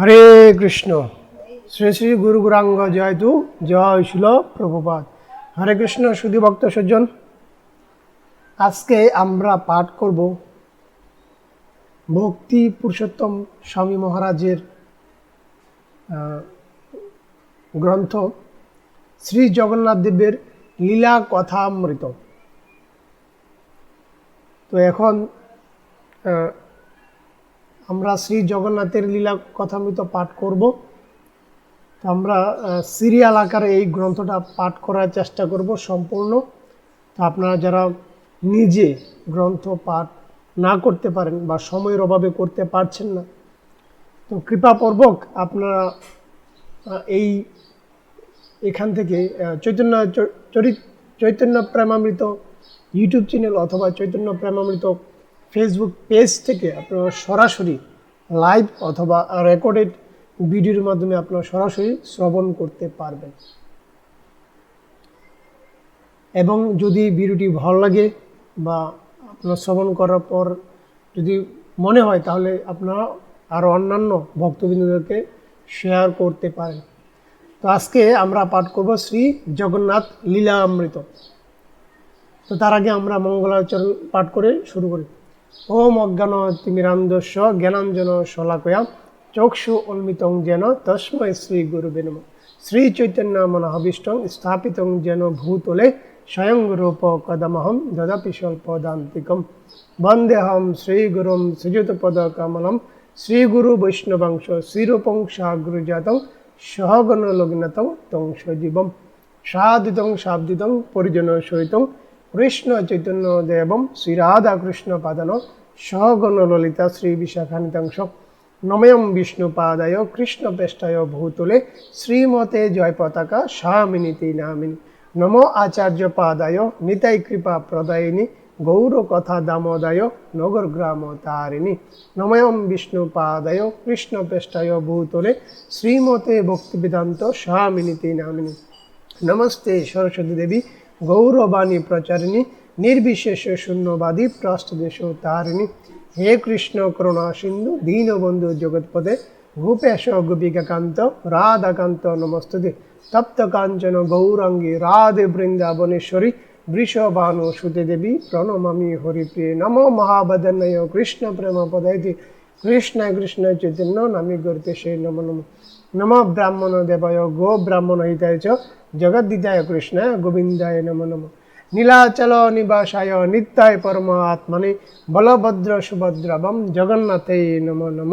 হরে কৃষ্ণ। শ্রী শ্রী গুরু গুরাঙ্গ জয় তু, জয় শিল প্রভুপাত হরে কৃষ্ণ, সুধী ভক্ত সজ্জন। আজকে আমরা পাঠ করব ভক্তি পুরুষোত্তম স্বামী মহারাজের গ্রন্থ শ্রী জগন্নাথ দেবের লীলা কথামৃত তো এখন আমরা শ্রী জগন্নাথের লীলা কথামৃত পাঠ করব। তো আমরা সিরিয়াল আকারে এই গ্রন্থটা পাঠ করার চেষ্টা করব সম্পূর্ণ। তো আপনারা যারা নিজে গ্রন্থ পাঠ না করতে পারেন বা সময়ের অভাবে করতে পারছেন না, তো কৃপাপূর্বক আপনারা এই এখান থেকে চৈতন্য চরিত, চৈতন্য প্রেমামৃত ইউটিউব চ্যানেল অথবা চৈতন্য প্রেমামৃত ফেসবুক পেজ থেকে আপনারা সরাসরি লাইভ অথবা রেকর্ডেড ভিডিওর মাধ্যমে আপনারা সরাসরি শ্রবণ করতে পারবেন। এবং যদি ভিডিওটি ভালো লাগে বা আপনার শ্রবণ করার পর যদি মনে হয়, তাহলে আপনারা আরও অন্যান্য ভক্তবৃন্দদেরকে শেয়ার করতে পারেন। তো আজকে আমরা পাঠ করব শ্রী জগন্নাথ লীলা অমৃত তো তার আগে আমরা মঙ্গলাচরণ পাঠ করে শুরু করি। ওম অজ্ঞান তিমিরান্ধস্য জ্ঞানাঞ্জন শলাকয়া চক্ষু উন্মিতং যেন তস্মৈ শ্রী গুরুবে শ্রী চৈতন্য মনহবিষ্টং স্থাপিতং যেন ভূতলে স্বয়ং রূপ কদমহম দদাপি স্বল্পদান্তিকম। বন্দেহম শ্রীগুরুম শ্রীযুতপদ কমলম শ্রীগুরু বৈষ্ণবাংশ শ্রীরূপং সাগ্রজাতং সহগণ লগ্নতং তং সজীবম। সাদিতং শাব্দিতং পরিজন সহিতং কৃষ্ণ চৈতন্য দেবম শ্রী রাধা কৃষ্ণ পাদান সহগণ ললিতা শ্রী বিশাখানিতাংশ, নময়ম কৃষ্ণ পেষ্টায় ভূতলে, শ্রীমতে জয় পতাকা স্বামিনীতি নামিনী নম আচার্য পাদায়, নিতাই কৃপা প্রদায়িনী, গৌর কথা দামোদয়, নগর গ্রাম তারিণী। নময়ম বিষ্ণু পাদায়, কৃষ্ণ পেষ্টায় ভূতলে, শ্রীমতে ভক্তিবেদান্ত স্বামিনীতি নামিনী নমস্তে সরস্বতী দেবী গৌরবাণী প্রচারিণী, নির্বিশেষ শূন্যবাদী প্রষ্টদেশ তারিণী হে কৃষ্ণ করুণা সিন্ধু, দীনবন্ধু জগৎপদে গোপেশ গোপিকাকান্ত, রাধাকান্ত নমস্তুতে। তপ্ত কাঞ্চন গৌরাঙ্গী, রাধে বৃন্দাবনেশ্বরী, বৃষভানু সুতে দেবী, প্রণমামি হরিপ্রিয়ে নম মহাবদনয় কৃষ্ণ প্রেম পদায়তি কৃষ্ণ কৃষ্ণ চৈতন্য নামি গর্তে সে নম নম। নম ব্রাহ্মণ দেবায় গো ব্রাহ্মণ হিতায় চ জগদ্দিতায় কৃষ্ণ গোবিন্দায় নম নম নীলাচল নিবাসায় নিত্যায় পরম আত্মনে বলভদ্র সুভদ্রবম জগন্নাথে নম নম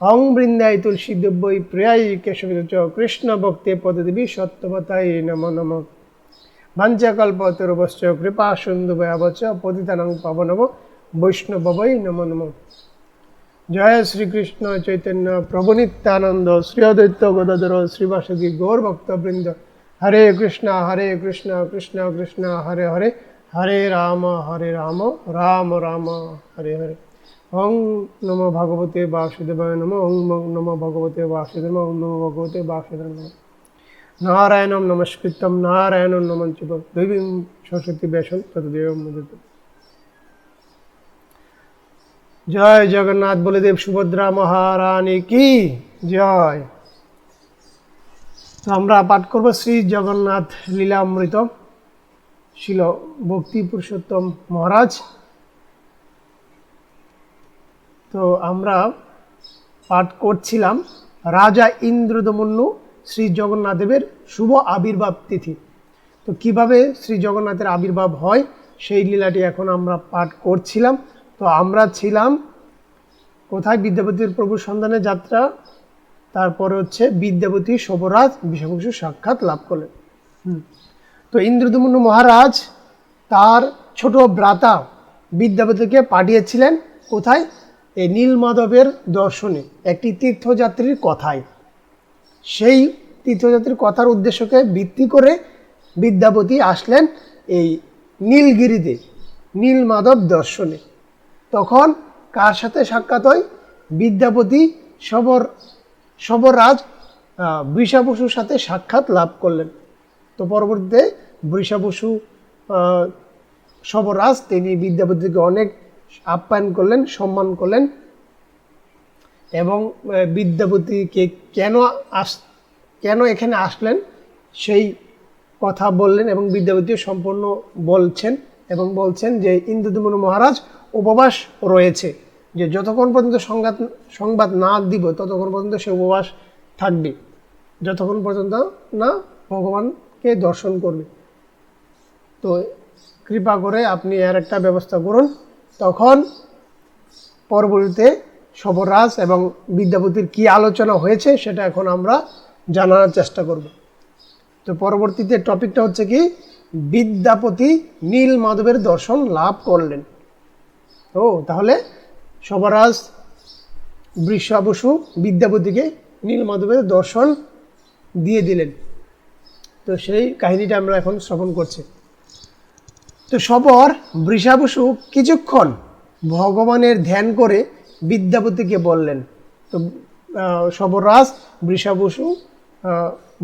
অং বৃন্দায় তুলসী দিব্যই প্রিয়াই কেশব চ কৃষ্ণ ভক্তে পদদেবী সত্যবতায় নম নম ভাঞ্চকল্পতরুবশ্চ কৃপা সিন্ধু পতিতানং পাবনব বৈষ্ণবৈ নম নম জয় শ্রীকৃষ্ণ চৈতন্য প্রভু নিত্যানন্দ শ্রী অদ্বৈত গদাধর শ্রীবাসদী গৌর ভক্তবৃন্দ হরে কৃষ্ণ হরে কৃষ্ণ কৃষ্ণ কৃষ্ণ, হরে হরে হরে রাম হরে রাম রাম রাম, হরে হরে। ওং নম ভগবতে বাসুদেবায় নম, ওং নম ভগবতে বাসুদেব ওং নম ভগবতে বাসুদেব নম। নারায়ণম নমস্কৃতম নারায়ণম নমঞ্চিত দেবী সরস্বতী বেশন ততদেব মুদিত জয় জগন্নাথ বলিদেব সুভদ্রা মহারানী কি? জয়। তো আমরা পাঠ করব শ্রী জগন্নাথ লীলামৃত ছিল ভক্তি পুরুষোত্তম মহারাজ। তো আমরা পাঠ করছিলাম রাজা ইন্দ্রদমন্যু শ্রী জগন্নাথ দেবের শুভ আবির্ভাব তিথি। তো কীভাবে শ্রী জগন্নাথের আবির্ভাব হয় সেই লীলাটি এখন আমরা পাঠ করছিলাম। তো আমরা ছিলাম কোথায়? বিদ্যাপতির প্রভুর সন্ধানে যাত্রা। তারপরে হচ্ছে বিদ্যাপতি শোভরাজ বিষাবংশু সাক্ষাৎ লাভ করলেন। তো ইন্দ্রদমন্য মহারাজ তার ছোট ভ্রাতা বিদ্যাপতিকে পাঠিয়েছিলেন কোথায়? এই নীলমাধবের দর্শনে একটি তীর্থযাত্রীর কথায়। সেই তীর্থযাত্রীর কথার উদ্দেশ্যকে ভিত্তি করে বিদ্যাপতি আসলেন এই নীলগিরিতে, নীলমাধব দর্শনে। তখন কার সাথে সাক্ষাৎ হয়? বিদ্যাপতি সবর সবরাজ বৃষাবসুর সাথে সাক্ষাৎ লাভ করলেন। তো পরবর্তীতে বৃষাবসু সবরাজ তিনি বিদ্যাপতিকে অনেক আপ্যায়ন করলেন, সম্মান করলেন এবং বিদ্যাপতিকে কেন আস, কেন এখানে আসলেন সেই কথা বললেন এবং বিদ্যাপতিও সম্পূর্ণ বলছেন এবং বলছেন যে ইন্দ্রদমন মহারাজ উপবাস রয়েছে, যে যতক্ষণ পর্যন্ত সংবাদ সংবাদ না দিব, ততক্ষণ পর্যন্ত সে উপবাস থাকবে। যতক্ষণ পর্যন্ত না ভগবানকে দর্শন করবে। তো কৃপা করে আপনি এর একটা ব্যবস্থা করুন। তখন পরবর্তীতে সবরাজ এবং বিদ্যাপতির কি আলোচনা হয়েছে সেটা এখন আমরা জানার চেষ্টা করব। তো পরবর্তীতে টপিকটা হচ্ছে কি, বিদ্যাপতি নীল মাধবের দর্শন লাভ করলেন। ও তাহলে সবরাজ বৃষা বসু বিদ্যাপতিকে নীল মাধবের দর্শন দিয়ে দিলেন। তো সেই কাহিনীটা আমরা এখন শ্রবণ করছি। তো সবর বৃষা বসু কিছুক্ষণ ভগবানের ধ্যান করে বিদ্যাপতিকে বললেন। তো আহ, সবররাজ বৃষা বসু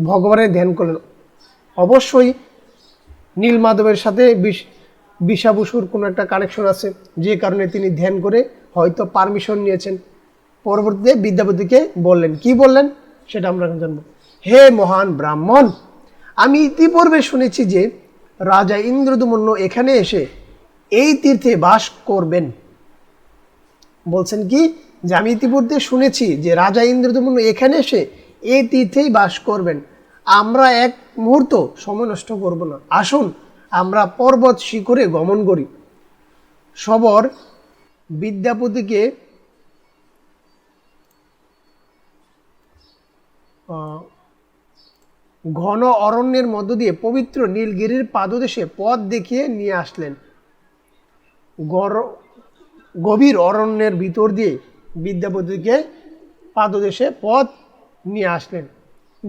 ভগবানের ধ্যান করলেন। অবশ্যই নীলমাধবের সাথে বিশা বসুর কোনো একটা কানেকশন আছে, যে কারণে তিনি ধ্যান করে হয়তো পারমিশন নিয়েছেন। পরবর্তীতে বিদ্যাপতিকে বললেন, কি বললেন? সেটা আমরা জানব। হে মহান ব্রাহ্মণ, আমি ইতিপূর্বে শুনেছি যে রাজা ইন্দ্রদুমন্য এখানে এসে এই তীর্থে বাস করবেন। বলছেন কি? যে আমি ইতিপূর্বে শুনেছি যে রাজা ইন্দ্রদমন এখানে এসে এই তীর্থেই বাস করবেন। আমরা এক মুহূর্ত সময় নষ্ট করব না। আসুন আমরা পর্বত শিখরে গমন করি। সবর বিদ্যাপতিকে ঘন অরণ্যের মধ্য দিয়ে পবিত্র নীলগিরির পাদদেশে পথ দেখিয়ে নিয়ে আসলেন। গর- গভীর অরণ্যের ভিতর দিয়ে বিদ্যাপতিকে পাদদেশে পথ নিয়ে আসলেন।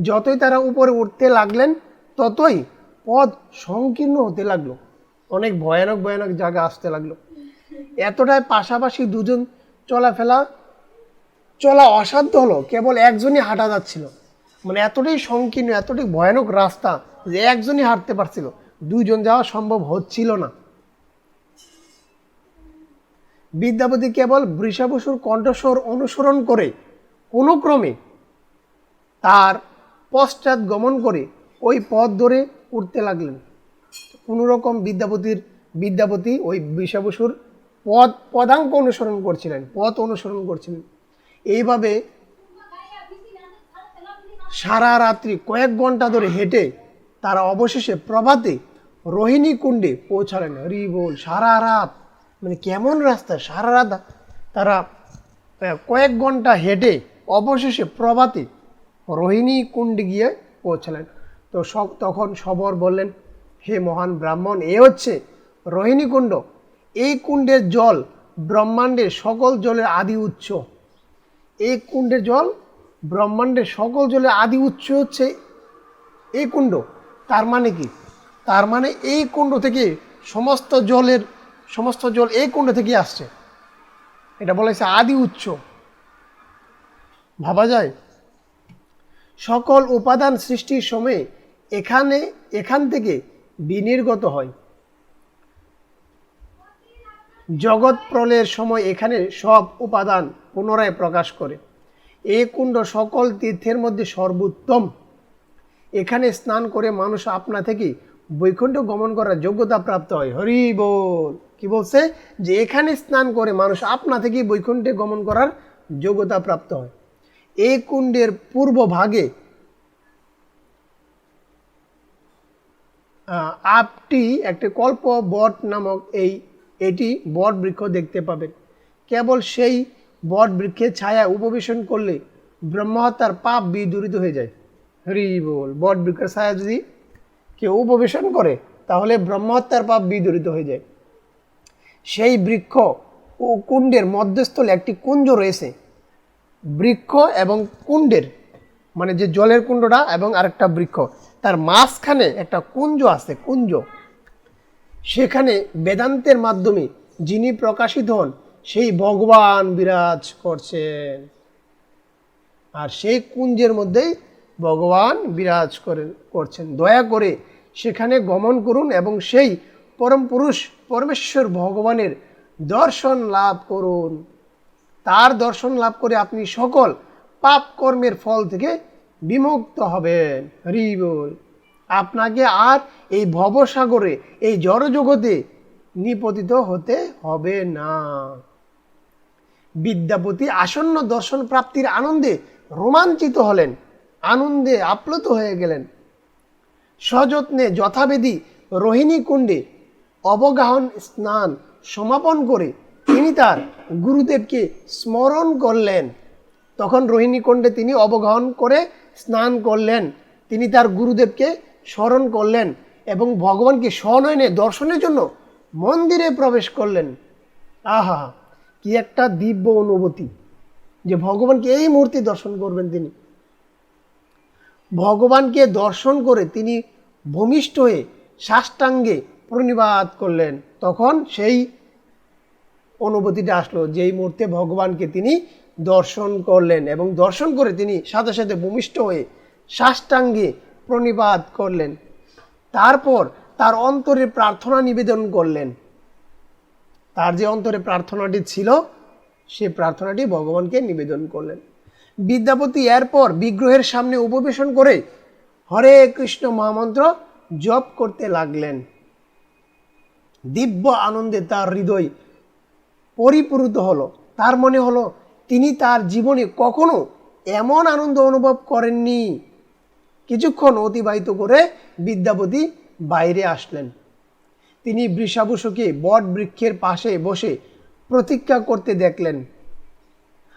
যতই তারা উপরে উঠতে লাগলেন, ততই পথ সংকীর্ণ হতে লাগল। অনেক ভয়ানক ভয়ানক জায়গা আসতে লাগল। এতটাই পাশাপাশি দুজন চলাফেরা, চলা অসাধ্য হলো। কেবল একজনই হাঁটা যাচ্ছিল। মানে এতটাই সংকীর্ণ, এতটাই ভয়ানক রাস্তা যে একজনই হাঁটতে পারছিল। দুইজন যাওয়া সম্ভব হচ্ছিল না। বিদ্যাপতি কেবল বৃষাবসুর কণ্ঠস্বর অনুসরণ করে কোনো ক্রমে তার পশ্চাৎ গমন করে ওই পথ ধরে উঠতে লাগলেন। কোনো রকম বিদ্যাপতির, বিদ্যাপতি ওই বৃষাবসুর পথ পদাঙ্ক অনুসরণ করছিলেন, পথ অনুসরণ করছিলেন। এইভাবে সারা রাত্রি কয়েক ঘণ্টা ধরে হেঁটে তারা অবশেষে প্রভাতে রোহিণী কুণ্ডে পৌঁছালেন। হরি বল, সারা রাত মানে কেমন রাস্তা, সারা রাত তারা কয়েক ঘণ্টা হেঁটে অবশেষে প্রভাতে রোহিণী কুণ্ডে গিয়ে পৌঁছালেন। তো সব তখন সবর বললেন, হে মহান ব্রাহ্মণ, এ হচ্ছে রোহিণী কুণ্ড। এই কুণ্ডের জল ব্রহ্মাণ্ডের সকল জলের আদি উৎস। এই কুণ্ডের জল ব্রহ্মাণ্ডের সকল জলের আদি উৎস হচ্ছে এই কুণ্ড। তার মানে কি? তার মানে এই কুণ্ড থেকে সমস্ত জলের, সমস্ত জল এই কুণ্ড থেকে আসছে। এটা বলা হয়েছে আদি উৎস। ভাবা যায়? সকল উপাদান সৃষ্টির সময়ে এখানে, এখান থেকে বিনির্গত হয়। জগৎ প্রলয়ের সময় এখানে সব উপাদান পুনরায় প্রকাশ করে। এই কুণ্ড সকল তীর্থের মধ্যে সর্বোত্তম। এখানে স্নান করে মানুষ আপনা থেকে বৈকুণ্ঠ গমন করার যোগ্যতা প্রাপ্ত হয়। হরি বল। কি বলছে? যে এখানে স্নান করে মানুষ আপনা থেকে বৈকুণ্ঠে গমন করার যোগ্যতা প্রাপ্ত হয়। এই কুণ্ডের পূর্ব ভাগে আপটি একটি কল্প বট নামক এই, এটি বট বৃক্ষ দেখতে পাবেন কেবল সেই বট বৃক্ষের ছায়া উপবেশন করলে ব্রহ্মহত্যার পাপ বিদূরিত হয়ে যায়। হরি বল, বট বৃক্ষের ছায়া যদি কেউ উপবেশন করে, তাহলে ব্রহ্মহত্যার পাপ বিদূরিত হয়ে যায়। সেই বৃক্ষ ও কুণ্ডের মধ্যস্থলে একটি কুঞ্জ রয়েছে। বৃক্ষ এবং কুণ্ডের মানে যে জলের কুণ্ডটা এবং আরেকটা বৃক্ষ। তার মাঝখানে একটা কুঞ্জ আছে, কুঞ্জ। সেখানে বেদান্তের মাধ্যমে যিনি প্রকাশিত হন, সেই ভগবান বিরাজ করছেন। আর সেই কুঞ্জের মধ্যেই ভগবান বিরাজ করেন করছেন। দয়া করে সেখানে গমন করুন এবং সেই পরম পুরুষ পরমেশ্বর ভগবানের দর্শন লাভ করুন। তার দর্শন লাভ করে আপনি সকল পাপ কর্মের ফল থেকে বিমুক্ত হবেন হরিবল, আপনাকে আর এই ভবসাগরে, এই জড়জগতে নিপতিত হতে হবে না। বিদ্যাপতি আসন্ন দর্শন প্রাপ্তির আনন্দে রোমাঞ্চিত হলেন, আনন্দে আপ্লুত হয়ে গেলেন। সযত্নে যথাবেধি রোহিণী কুণ্ডে অবগাহন স্নান সমাপন করে তিনি তার গুরুদেবকে স্মরণ করলেন। তখন রোহিণী কুণ্ডে তিনি অবগাহন করে স্নান করলেন, তিনি তার গুরুদেবকে স্মরণ করলেন এবং ভগবানকে স্বনয়নে দর্শনের জন্য মন্দিরে প্রবেশ করলেন। আহা, কি একটা দিব্য অনুভূতি যে ভগবানকে এই মুহূর্তে দর্শন করবেন তিনি। ভগবানকে দর্শন করে তিনি ভূমিষ্ঠ হয়ে সাষ্টাঙ্গে প্রণিবাদ করলেন। তখন সেই অনুভূতিটা আসলো যেই মুহূর্তে ভগবানকে তিনি দর্শন করলেন এবং দর্শন করে তিনি সাথে সাথে ভূমিষ্ঠ হয়ে সাষ্টাঙ্গে প্রণিবাদ করলেন। তারপর তার অন্তরে প্রার্থনা নিবেদন করলেন। তার যে অন্তরে প্রার্থনাটি ছিল, সে প্রার্থনাটি ভগবানকে নিবেদন করলেন। বিদ্যাপতি এরপর বিগ্রহের সামনে উপবেশন করে হরে কৃষ্ণ মহামন্ত্র জপ করতে লাগলেন। দিব্য আনন্দে তার হৃদয় পরিপূরিত হলো। তার মনে হলো তিনি তার জীবনে কখনো এমন আনন্দ অনুভব করেননি। কিছুক্ষণ অতিবাহিত করে বিদ্যাপতি বাইরে আসলেন। তিনি বৃষাবসুকে বট বৃক্ষের পাশে বসে প্রতীক্ষা করতে দেখলেন।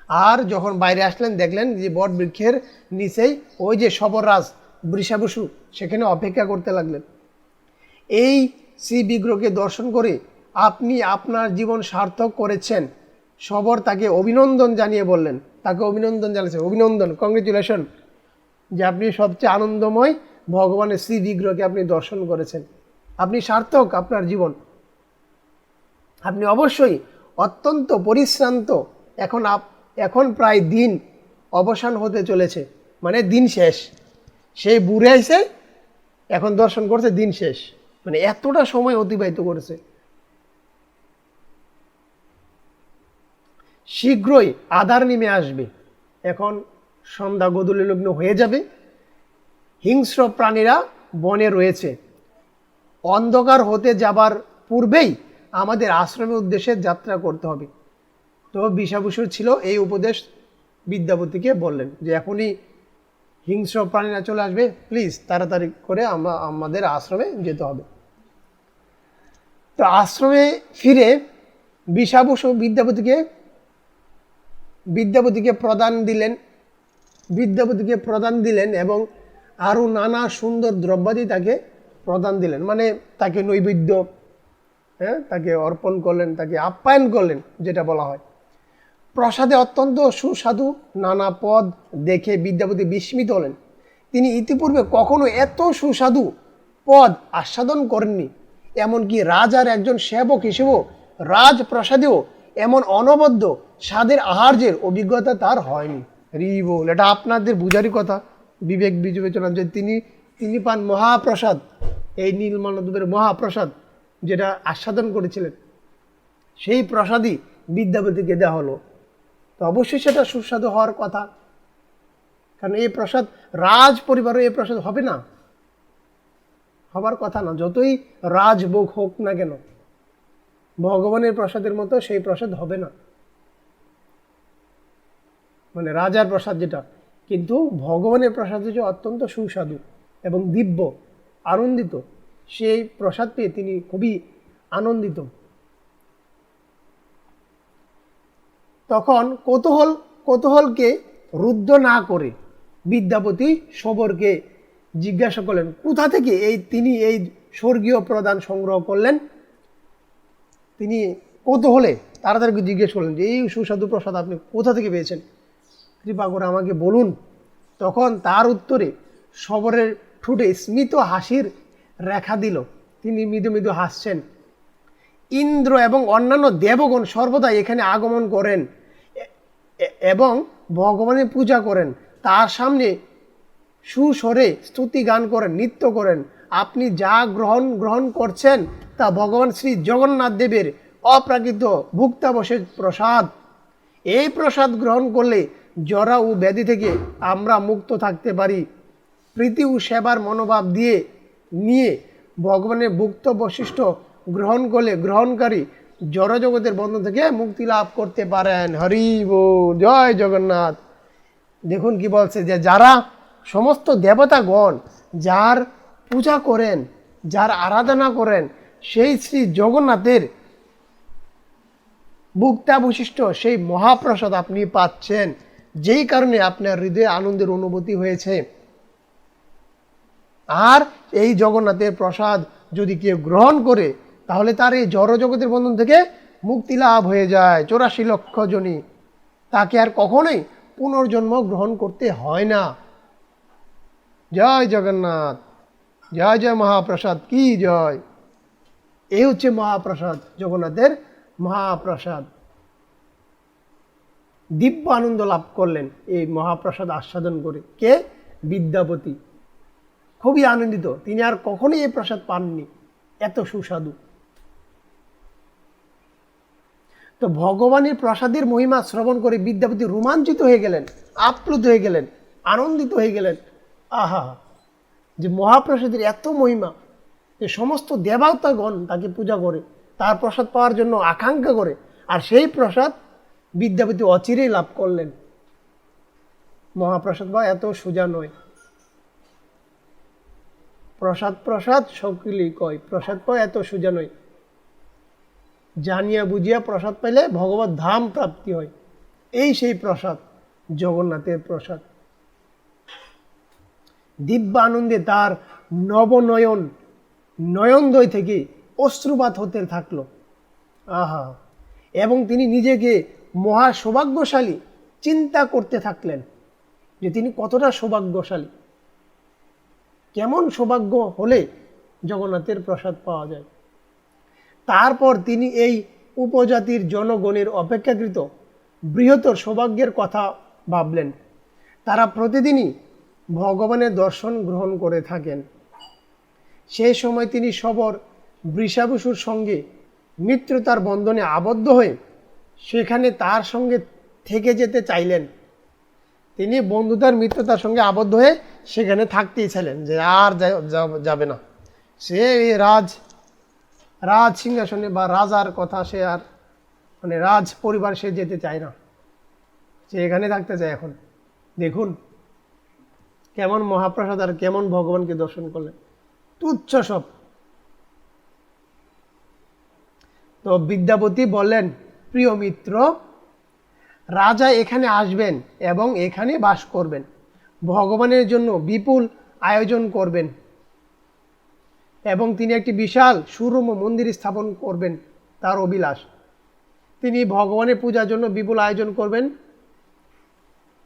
আর যখন বাইরে আসলেন, দেখলেন যে বট বৃক্ষের নিচেই ওই যে সবররাজ বৃষাবসু সেখানে অপেক্ষা করতে লাগলেন। এই শ্রী বিগ্রহকে দর্শন করে আপনি আপনার জীবন সার্থক করেছেন। সবর তাকে অভিনন্দন জানিয়ে বললেন। তাকে অভিনন্দন জানিয়েছে অভিনন্দন কংগ্রেচুলেশন যে আপনি সবচেয়ে আনন্দময় ভগবানের শ্রী বিগ্রহকে আপনি দর্শন করেছেন। আপনি সার্থক আপনার জীবন। আপনি অবশ্যই অত্যন্ত পরিশ্রান্ত। এখন আপ, এখন প্রায় দিন অবসান হতে চলেছে। মানে দিন শেষ। সেই বুড়ে এসে এখন দর্শন করছে দিন শেষ। মানে এতটা সময় অতিবাহিত করেছে। শীঘ্রই আধার নেমে আসবে। এখন সন্ধ্যা গদুলি লগ্ন হয়ে যাবে। হিংস্র প্রাণীরা বনে রয়েছে। অন্ধকার হতে যাবার পূর্বেই আমাদের আশ্রমের উদ্দেশ্যে যাত্রা করতে হবে। তো বিষাভূষণ ছিল এই উপদেশ বিদ্যাপতিকে বললেন যে, এখনই হিংস্র প্রাণীরা চলে আসবে। প্লিজ তাড়াতাড়ি করে আমরা আমাদের আশ্রমে যেতে হবে। তো আশ্রমে ফিরে বিষাভূষ বিদ্যাপতিকে বিদ্যাপতিকে প্রদান দিলেন, বিদ্যাপতিকে প্রদান দিলেন এবং আরও নানা সুন্দর দ্রব্যাদি তাকে প্রদান দিলেন। মানে তাকে নৈবেদ্য হ্যাঁ তাকে অর্পণ করলেন, তাকে আপ্যায়ন করলেন, যেটা বলা হয়। প্রসাদে অত্যন্ত সুস্বাদু নানা পদ দেখে বিদ্যাপতি বিস্মিত হলেন। তিনি ইতিপূর্বে কখনো এত সুস্বাদু পদ আস্বাদন করেননি, এমনকি রাজার একজন সেবক হিসেবেও, রাজপ্রাসাদেও এমন অনবদ্য স্বাদের আহার্যের অভিজ্ঞতা তার হয়নি। রিবল এটা আপনাদের বুঝারই কথা। বিবেক বিবেচনা যে তিনি তিনি পান মহাপ্রসাদ, এই নীলমানদেবের মহাপ্রসাদ, যেটা আস্বাদন করেছিলেন। সেই প্রসাদই বিদ্যাপতিকে দেওয়া হলো। তো অবশ্যই সেটা সুস্বাদু হওয়ার কথা। কারণ এই প্রসাদ, রাজ পরিবারও এই প্রসাদ হবে না। হবার কথা না, যতই রাজভোগ হোক না কেন, ভগবানের প্রসাদের মতো সেই প্রসাদ হবে না। মানে রাজার প্রসাদ যেটা, কিন্তু ভগবানের প্রসাদ হচ্ছে অত্যন্ত সুস্বাদু এবং দিব্য, আনন্দিত। সেই প্রসাদ পেয়ে তিনি খুবই আনন্দিত। তখন কৌতূহল, কৌতূহলকে রুদ্ধ না করে বিদ্যাপতি সবরকে জিজ্ঞাসা করলেন, কোথা থেকে এই তিনি এই স্বর্গীয় প্রদান সংগ্রহ করলেন? তিনি কৌতূহলে তাড়াতাড়ি জিজ্ঞেস করলেন যে, এই সুস্বাদু প্রসাদ আপনি কোথা থেকে পেয়েছেন? কৃপা করে আমাকে বলুন। তখন তার উত্তরে সবরের ঠুটে স্মিত হাসির রেখা দিল। তিনি মৃদু মৃদু হাসছেন। ইন্দ্র এবং অন্যান্য দেবগণ সর্বদা এখানে আগমন করেন এবং ভগবানের পূজা করেন। তার সামনে সুস্বরে স্তুতি গান করেন, নৃত্য করেন। আপনি যা গ্রহণ গ্রহণ করছেন তা ভগবান শ্রী জগন্নাথ দেবের অপ্রাকৃত ভুক্তাবশেষ প্রসাদ। এই প্রসাদ গ্রহণ করলে জরা ও ব্যাধি থেকে আমরা মুক্ত থাকতে পারি। প্রীতি ও সেবার মনোভাব দিয়ে নিয়ে ভগবানের ভুক্ত বৈশিষ্ট্য গ্রহণ করলে গ্রহণকারী জড়জগতের বন্ধন থেকে মুক্তি লাভ করতে পারেন। হরি জয় জগন্নাথ। দেখুন কি বলছে যে যারা সমস্ত দেবতাগণ যার পূজা করেন, যার আরাধনা করেন, সেই শ্রী জগন্নাথের ভুক্তা বৈশিষ্ট্য সেই মহাপ্রসাদ আপনি পাচ্ছেন। যেই কারণে আপনার হৃদয়ে আনন্দের অনুভূতি হয়েছে। আর এই জগন্নাথের প্রসাদ যদি কেউ গ্রহণ করে, তাহলে তার এই জড়জগতের বন্ধন থেকে মুক্তি লাভ হয়ে যায়। চৌরাশি লক্ষ জনই। তাকে আর কখনোই পুনর্জন্ম গ্রহণ করতে হয় না। জয় জগন্নাথ, জয় জয় মহাপ্রসাদ, কি জয়? এই হচ্ছে মহাপ্রসাদ, জগন্নাথের মহাপ্রসাদ। দিব্য আনন্দ লাভ করলেন এই মহাপ্রসাদ আস্বাদন করে কে? বিদ্যাপতি। খুবই আনন্দিত। তিনি আর কখনোই এই প্রসাদ পাননি। এত সুস্বাদু। তো ভগবানের প্রসাদের মহিমা শ্রবণ করে বিদ্যাপতি রোমাঞ্চিত হয়ে গেলেন, আপ্লুত হয়ে গেলেন, আনন্দিত হয়ে গেলেন। আহা! যে মহাপ্রসাদের এত মহিমা, যে সমস্ত দেবতাগণ তাকে পূজা করে, তার প্রসাদ পাওয়ার জন্য আকাঙ্ক্ষা করে, আর সেই প্রসাদ বিদ্যাপতি অচিরেই লাভ করলেন। মহাপ্রসাদ বা এত সোজা নয়। প্রসাদ প্রসাদ, সকলেই কয়, প্রসাদ পাওয়া এত সোজা নয়। জানিয়া বুঝিয়া প্রসাদ পাইলে ভগবত ধাম প্রাপ্তি হয়। এই সেই প্রসাদ, জগন্নাথের প্রসাদ। দিব্য আনন্দে তার নবনয়ন নয়নদয় থেকে অশ্রুপাত হতে থাকল। আহা! এবং তিনি নিজেকে মহা সৌভাগ্যশালী চিন্তা করতে থাকলেন যে তিনি কতটা সৌভাগ্যশালী। কেমন সৌভাগ্য হলে জগন্নাথের প্রসাদ পাওয়া যায়। তারপর তিনি এই উপজাতির জনগণের অপেক্ষাকৃত বৃহত্তর সৌভাগ্যের কথা ভাবলেন। তারা প্রতিদিনই ভগবানের দর্শন গ্রহণ করে থাকেন। সেই সময় তিনি সবর বৃষাবসুর সঙ্গে মিত্রতার বন্ধনে আবদ্ধ হয়ে সেখানে তার সঙ্গে থেকে যেতে চাইলেন। তিনি বন্ধুতার মিত্রতার সঙ্গে আবদ্ধ হয়ে সেখানে থাকতেই ছিলেন যে আর যাবে না। সে রাজ রাজ সিংহাসনে বা রাজার কথা সে আর মানে রাজ পরিবার সে যেতে চায় না। সে এখানে থাকতে চায় এখন। দেখুন, কেমন মহাপ্রসাদ আর কেমন ভগবানকে দর্শন করলেন। তুচ্ছ সব। তো বিদ্যাপতি বললেন প্রিয় মিত্র, রাজা এখানে আসবেন এবং এখানে বাস করবেন। ভগবানের জন্য বিপুল আয়োজন করবেন এবং তিনি একটি বিশাল সুরম মন্দির স্থাপন করবেন তার অভিলাষ। তিনি ভগবানের পূজার জন্য বিপুল আয়োজন করবেন।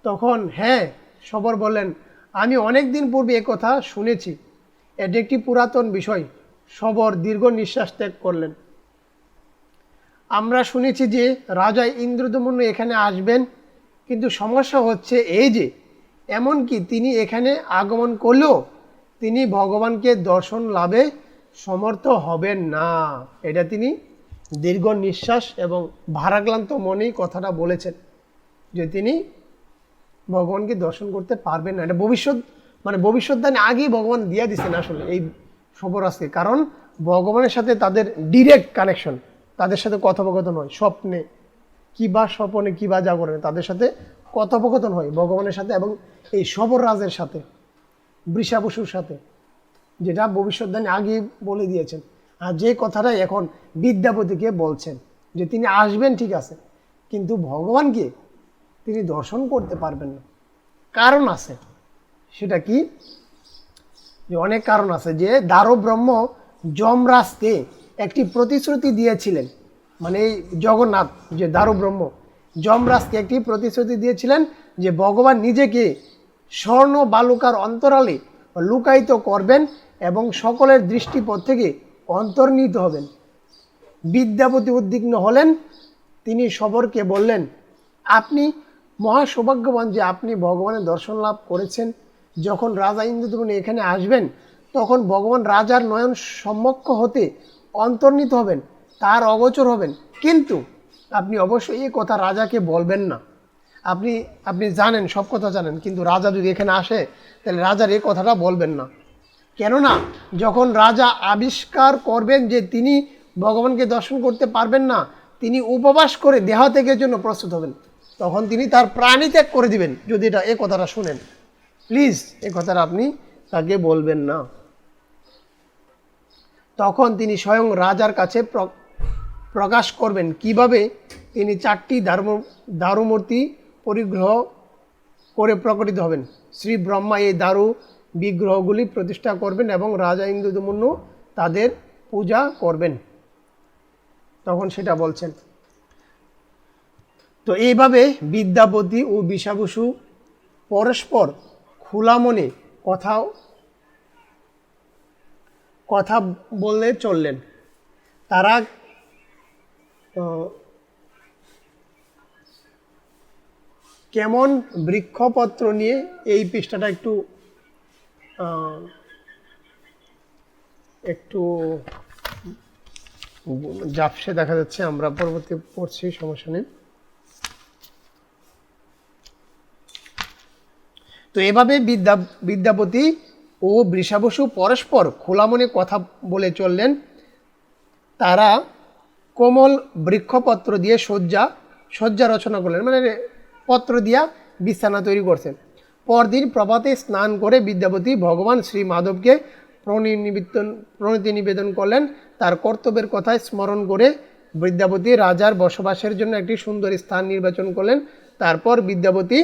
তখন হ্যাঁ সবর বললেন, আমি অনেক দিন পূর্বে কথা শুনেছি। এটি একটি পুরাতন বিষয়। সবর দীর্ঘ নিঃশ্বাস ত্যাগ করলেন। আমরা শুনেছি যে রাজা ইন্দ্রদমন্য এখানে আসবেন, কিন্তু সমস্যা হচ্ছে এই যে, এমনকি তিনি এখানে আগমন করলেও তিনি ভগবানকে দর্শন লাভে সমর্থ হবেন না। এটা তিনি দীর্ঘ নিঃশ্বাস এবং ভারাক্লান্ত মনেই কথাটা বলেছেন, যে তিনি ভগবানকে দর্শন করতে পারবেন না। এটা ভবিষ্যৎ মানে ভবিষ্যৎদানে আগেই ভগবান দিয়ে দিচ্ছেন আসলে এই সবরাজকে কারণ ভগবানের সাথে তাদের ডিরেক্ট কানেকশন তাদের সাথে কথোপকথন হয়, স্বপ্নে। কি বা স্বপনে, কি বা জাগরণে তাদের সাথে কথোপকথন হয়, ভগবানের সাথে এবং এই সবররাজের সাথে বৃষাবসুর সাথে, যেটা ভবিষ্যৎদানে আগে বলে দিয়েছেন। আর যে কথাটাই এখন বিদ্যাপতিকে বলছেন, যে তিনি আসবেন ঠিক আছে, কিন্তু ভগবানকে তিনি দর্শন করতে পারবেন না। কারণ আছে, সেটা কি? যে অনেক কারণ আছে, যে দারু ব্রহ্ম যমরাজকে একটি প্রতিশ্রুতি দিয়েছিলেন মানে এই জগন্নাথ, যে দারু ব্রহ্ম যমরাজকে একটি প্রতিশ্রুতি দিয়েছিলেন যে ভগবান নিজেকে স্বর্ণ বালুকার অন্তরালে লুকায়িত করবেন এবং সকলের দৃষ্টিপথ থেকে অন্তর্নিহিত হবেন। বিদ্যাপতি উদ্বিগ্ন হলেন, তিনি সবরকে বললেন, আপনি মহা সৌভাগ্যবান যে আপনি ভগবানের দর্শন লাভ করেছেন। যখন রাজা ইন্দ্রদমন এখানে আসবেন, তখন ভগবান রাজার নয়ন সম্মুখ হতে অন্তর্নিত হবেন, তার অগোচর হবেন। কিন্তু আপনি অবশ্যই এই কথা রাজাকে বলবেন না। আপনি আপনি জানেন, সব কথা জানেন, কিন্তু রাজা যদি এখানে আসে, তাহলে রাজার এই কথাটা বলবেন না। কেননা, যখন রাজা আবিষ্কার করবেন যে তিনি ভগবানকে দর্শন করতে পারবেন না, তিনি উপবাস করে দেহ ত্যাগের জন্য প্রস্তুত হবেন, তখন তিনি তার প্রাণী ত্যাগ করে দিবেন, যদি এটা এ কথাটা শুনেন। প্লিজ এ কথাটা আপনি তাকে বলবেন না। তখন তিনি স্বয়ং রাজার কাছে প্র- প্রকাশ করবেন কীভাবে তিনি চারটি দারু দারুমূর্তি পরিগ্রহ করে প্রকটিত হবেন। শ্রী ব্রহ্মা এই দারু বিগ্রহগুলি প্রতিষ্ঠা করবেন এবং রাজা ইন্দ্রদমন্য তাদের পূজা করবেন। তখন সেটা বলছেন। তো এইভাবে বিদ্যাপতি ও বিষাবসু পরস্পর খোলা মনে কথা কথা বলে চললেন। তারা কেমন বৃক্ষপত্র নিয়ে এই পৃষ্ঠাটা একটু একটু জাপসে দেখা যাচ্ছে, আমরা পরবর্তী পড়ছি, সমস্যা নেই। তো এভাবে বিদ্যা, বিদ্যাপতি ও বৃষাবসু পরস্পর খোলা মনে কথা বলে চললেন। তারা কোমল বৃক্ষপত্র দিয়ে শয্যা শয্যা রচনা করলেন। মানে পত্র দিয়া বিছানা তৈরি করছেন। পরদিন প্রভাতে স্নান করে বিদ্যাপতি ভগবান শ্রী মাধবকে প্রণিনিবেদন প্রণতি নিবেদন করলেন। তার কর্তব্যের কথায় স্মরণ করে বিদ্যাপতি রাজার বসবাসের জন্য একটি সুন্দর স্থান নির্বাচন করলেন। তারপর বিদ্যাপতি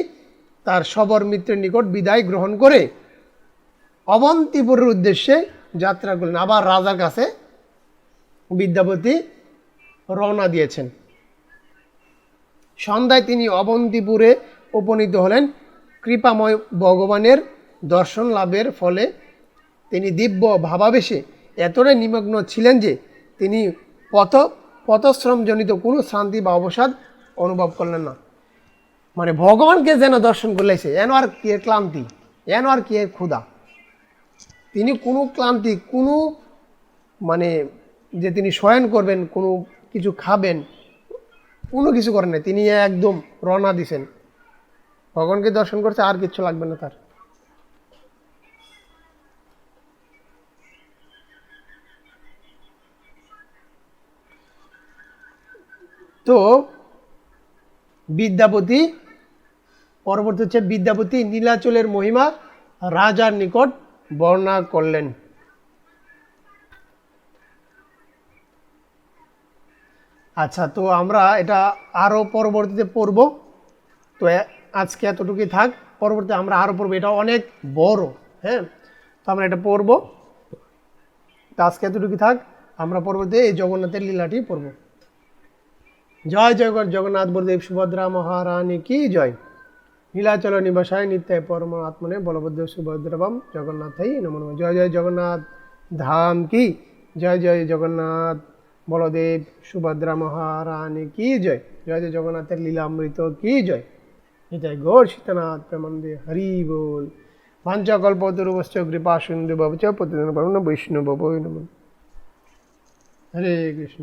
তার সবর মিত্রের নিকট বিদায় গ্রহণ করে অবন্তিপুরের উদ্দেশ্যে যাত্রা করলেন। আবার রাজার কাছে বিদ্যাপতি রওনা দিয়েছেন। সন্ধ্যায় তিনি অবন্তিপুরে উপনীত হলেন। কৃপাময় ভগবানের দর্শন লাভের ফলে তিনি দিব্য ভাবাবেশে এতটাই নিমগ্ন ছিলেন যে তিনি পথ, পথশ্রমজনিত কোনো শান্তি বা অবসাদ অনুভব করলেন না। মানে ভগবানকে যেন দর্শন করলেছে, এন আর কি ক্লান্তি, এন আর কি ক্ষুধা। তিনি কোনো ক্লান্তি, কোনো মানে যে তিনি শয়ন করবেন, কোনো কিছু খাবেন, কোনো কিছু করেন না তিনি একদম রওনা দিছেন। ভগবানকে দর্শন করছে আর কিচ্ছু লাগবে না তার। তো বিদ্যাপতি, পরবর্তী হচ্ছে বিদ্যাপতি নীলাচলের মহিমা, রাজার নিকট বর্ণনা করলেন। আচ্ছা তো আমরা এটা আরও পরবর্তীতে পড়ব। তো আজকে এতটুকুই থাক, পরবর্তী আমরা আরও পড়ব। এটা অনেক বড় হ্যাঁ? তো আমরা এটা পড়ব। তো আজকে এতটুকুই থাক, আমরা পরবর্তীতে এই জগন্নাথের লীলাটি পড়ব। জয় জয় জগন্নাথ, বলদেব, সুভদ্রা, মহারানী, কি জয়? নীলাচল নিবাসায় নিত্যায় পরম আত্মনে বলভদ্র সুভদ্রবাম জগন্নাথই নমো নমঃ। জয় জয় জগন্নাথ। ধাম কি? জয় জয় জগন্নাথ। বলদেব সুভদ্রা মহারানী কি জয়? জয় জয় জগন্নাথের লীলামৃত কি জয়? এটাই গৌর সীতানাথ প্রেমানন্দে হরি বল। পাঞ্চকল্পতরুবশ্চ কৃপা সিন্ধু ভবচ প্রতিদিন বৈষ্ণব হরে কৃষ্ণ।